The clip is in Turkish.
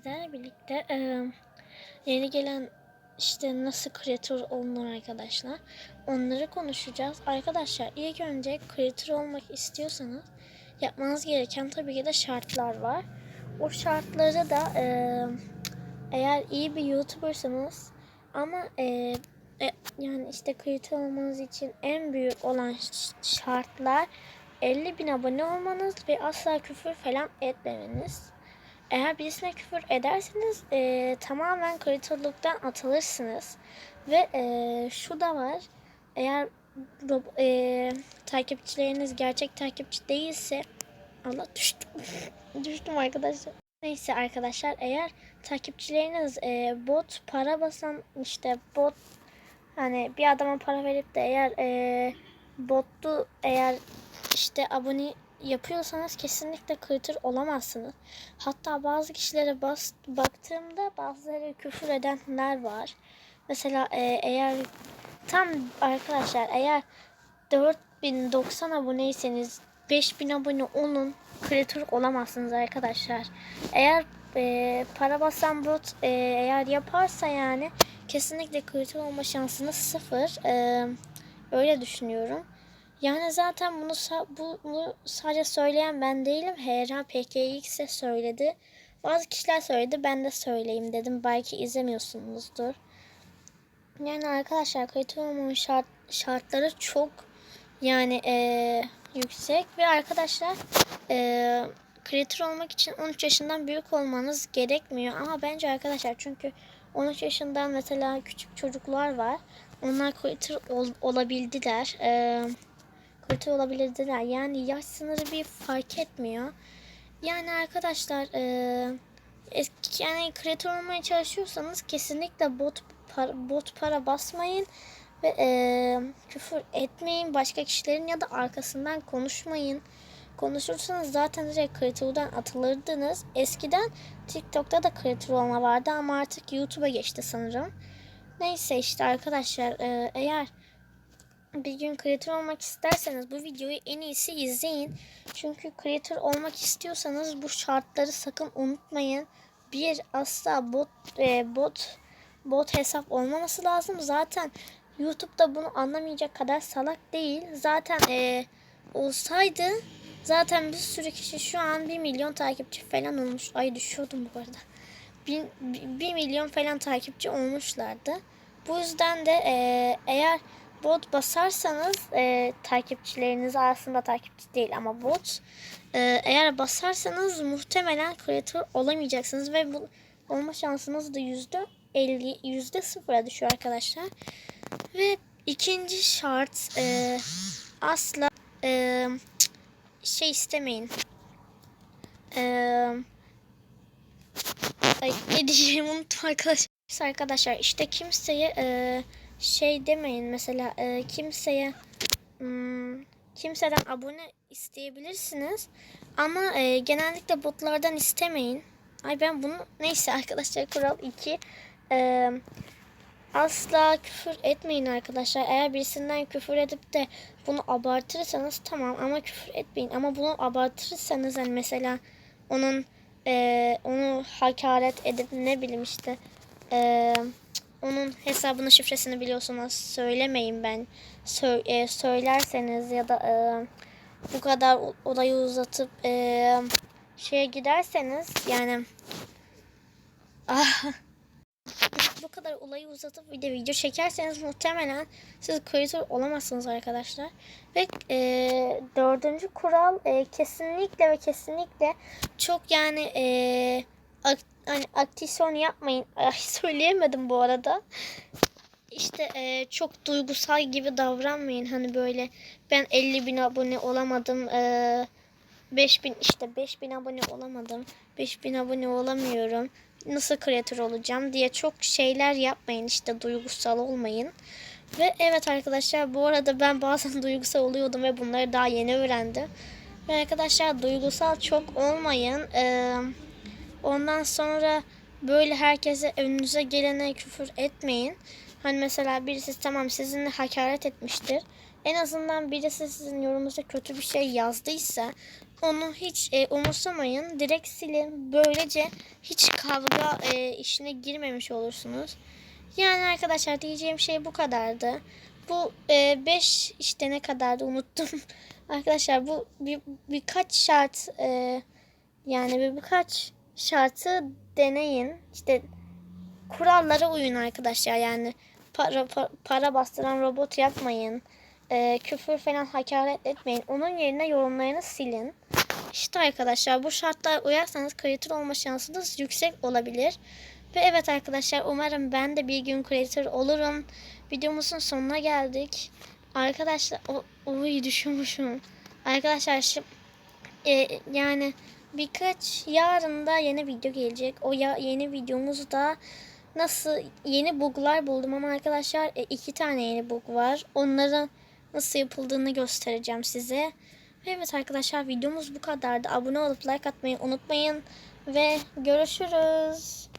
Sizlerle birlikte e, yeni gelen işte nasıl kreatör olunur arkadaşlar. Onları konuşacağız. Arkadaşlar ilk önce kreatör olmak istiyorsanız yapmanız gereken tabii ki de şartlar var. O şartları da e, eğer iyi bir YouTuber'sanız ama e, e, yani işte kreatör olmanız için en büyük olan şartlar 50 bin abone olmanız ve asla küfür falan etmemeniz. Eğer birisine küfür ederseniz e, tamamen kreatörlükten atılırsınız. Ve e, şu da var. Eğer e, takipçileriniz gerçek takipçi değilse Allah düştüm. düştüm arkadaşlar. Neyse arkadaşlar eğer takipçileriniz e, bot para basan işte bot hani bir adama para verip de eğer e, botlu eğer işte abone yapıyorsanız kesinlikle kreatör olamazsınız. Hatta bazı kişilere bas, baktığımda bazıları küfür edenler var. Mesela e, eğer tam arkadaşlar eğer 4090 aboneyseniz 5000 abone olun kreatör olamazsınız arkadaşlar. Eğer e, para basan bot e, eğer yaparsa yani kesinlikle kreatör olma şansınız sıfır. E, öyle düşünüyorum. Yani zaten bunu, bunu sadece söyleyen ben değilim. HRA PKX de söyledi. Bazı kişiler söyledi. Ben de söyleyeyim dedim. Belki izlemiyorsunuzdur. Yani arkadaşlar kayıt olmanın şart, şartları çok yani eee, yüksek. Ve arkadaşlar eee creator olmak için 13 yaşından büyük olmanız gerekmiyor. Ama bence arkadaşlar çünkü 13 yaşından mesela küçük çocuklar var. Onlar creator ol- olabildiler. Eee kötü olabilirdiler. Yani yaş sınırı bir fark etmiyor. Yani arkadaşlar e, eski yani kreatör olmaya çalışıyorsanız kesinlikle bot para, bot para basmayın ve e, küfür etmeyin. Başka kişilerin ya da arkasından konuşmayın. Konuşursanız zaten direkt kreatörden atılırdınız. Eskiden TikTok'ta da kreatör olma vardı ama artık YouTube'a geçti sanırım. Neyse işte arkadaşlar e, eğer bir gün kreatör olmak isterseniz bu videoyu en iyisi izleyin. Çünkü kreatör olmak istiyorsanız bu şartları sakın unutmayın. Bir asla bot e, bot bot hesap olmaması lazım. Zaten YouTube'da bunu anlamayacak kadar salak değil. Zaten e, olsaydı zaten bir sürü kişi şu an 1 milyon takipçi falan olmuş. Ay düşüyordum bu arada. 1 milyon falan takipçi olmuşlardı. Bu yüzden de e, eğer bot basarsanız e, takipçileriniz aslında takipçi değil ama bot e, eğer basarsanız muhtemelen kreatör olamayacaksınız ve bu olma şansınız da yüzde 50 yüzde sıfıra düşüyor arkadaşlar. Ve ikinci şart e, asla e, şey istemeyin. E, ay, ne diyeceğimi unuttum arkadaşlar. Arkadaşlar işte kimseye e, şey demeyin mesela e, kimseye hmm, kimseden abone isteyebilirsiniz ama e, genellikle botlardan istemeyin. Ay ben bunu neyse arkadaşlar kural 2 e, asla küfür etmeyin arkadaşlar. Eğer birisinden küfür edip de bunu abartırsanız tamam ama küfür etmeyin. Ama bunu abartırsanız hani mesela onun e, onu hakaret edip ne bileyim işte e, onun hesabını şifresini biliyorsunuz. Söylemeyin ben. Sö- e, söylerseniz ya da e, bu kadar olayı uzatıp e, şeye giderseniz yani ah, bu kadar olayı uzatıp bir de video çekerseniz muhtemelen siz kreatör olamazsınız arkadaşlar. Ve e, dördüncü kural e, kesinlikle ve kesinlikle çok yani e, hani aktisyon yapmayın. Ay söyleyemedim bu arada. İşte e, çok duygusal gibi davranmayın. Hani böyle ben 50 bin abone olamadım. E, 5000 işte 5000 abone olamadım. 5000 abone olamıyorum. Nasıl kreatör olacağım diye çok şeyler yapmayın. işte duygusal olmayın. Ve evet arkadaşlar bu arada ben bazen duygusal oluyordum ve bunları daha yeni öğrendim. Ve arkadaşlar duygusal çok olmayın. Eee Ondan sonra böyle herkese önünüze gelene küfür etmeyin. Hani mesela birisi tamam sizinle hakaret etmiştir. En azından birisi sizin yorumunuza kötü bir şey yazdıysa onu hiç e, umursamayın. Direkt silin. Böylece hiç kavga e, işine girmemiş olursunuz. Yani arkadaşlar diyeceğim şey bu kadardı. Bu 5 işte ne kadardı unuttum. arkadaşlar bu bir, birkaç şart e, yani bir birkaç şartı deneyin. İşte kurallara uyun arkadaşlar. Yani para, pa- para bastıran robot yapmayın. Ee, küfür falan hakaret etmeyin. Onun yerine yorumlarını silin. İşte arkadaşlar bu şartlar uyarsanız creator olma şansınız yüksek olabilir. Ve evet arkadaşlar umarım ben de bir gün creator olurum. Videomuzun sonuna geldik. Arkadaşlar o, oy düşürmüşüm. Arkadaşlar şi- e, yani birkaç yarın da yeni video gelecek. O ya, yeni videomuzda nasıl yeni buglar buldum ama arkadaşlar e, iki tane yeni bug var. Onların nasıl yapıldığını göstereceğim size. Ve Evet arkadaşlar videomuz bu kadardı. Abone olup like atmayı unutmayın ve görüşürüz.